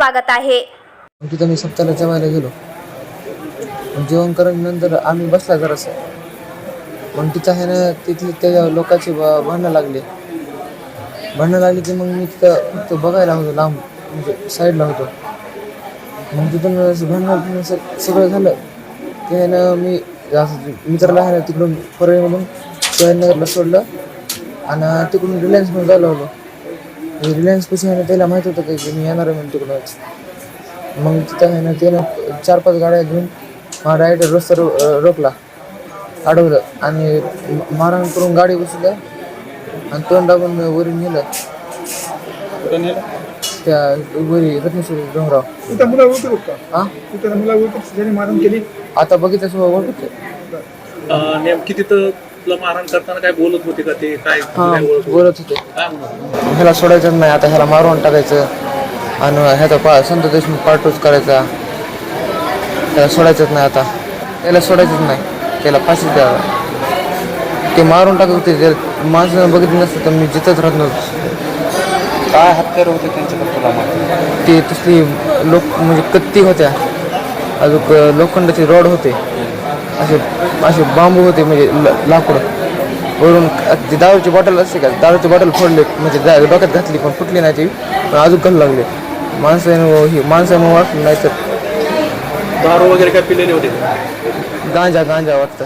स्वागत आहे. तिथं मी सप्ताला जेवायला गेलो. जेवण करून नंतर आम्ही बसला जरासं. मग तिथं आहे ना तिथली त्या लोकांची ब- भांडणं लागले. भांडणं लागली की मग मी तिथं फक्त बघायला होतो लांब म्हणजे साईडला होतो. मग तिथून भांडणं सगळं झालं. ते आहे ना मी असं मित्राला आहे ना तिकडून परळीमधून सोयनगरला सोडलं. आणि तिकडून रिलायन्समध्ये जायला होतो रिलायन्स पैसे आहे ना त्याला माहीत होतं का की मी येणार आहे म्हणून तिकडूनच मग तिथं आहे ना त्यानं चार पाच गाड्या घेऊन मला डायरेक्ट रस्ता रो रोखला. अडवलं. आणि म- मारहाण करून गाडी घुसल्या आणि तोंड दाबून वरून नेलं. त्या वरी रत्नेश्वरी डोंगराव. तिथं मुलं ओळखत का? हा? तिथं मुलं ओळखत ज्याने मारण केली? आता बघितलं सो ओळखत नेमकी तिथं तुला मारहाण करताना काय बोलत होते का ते? काय हा काय ओळख बोलत होते. काय म्हणत ह्याला सोडायचं नाही आता ह्याला मारून टाकायचं. आणि ह्याचा पा संत देशमुख पार्टूच करायचा. त्याला सोडायचंच नाही आता. त्याला सोडायचंच नाही. त्याला फाशी द्यावा ते मारून टाकत होते ते माणसं बघितलं नसतं तर मी जिथंच राहत नव्हतो. काय हत्यार होते त्यांच्याकडे तुला माहिती? ते तसली लोक म्हणजे कत्ती होत्या. अजून लोखंडाचे रॉड होते. असे असे बांबू होते म्हणजे ल- लाकूड. वरून ती दारूची बॉटल असते का दारूची बॉटल फोडले म्हणजे डोक्यात घातली पण फुटली नाही ती पण अजून घालू लागले. माणसाने ही माणसाने वाटलं नाही तर. दारू वगैरे काय पिलेले होते? गांजा गांजा वाटतं.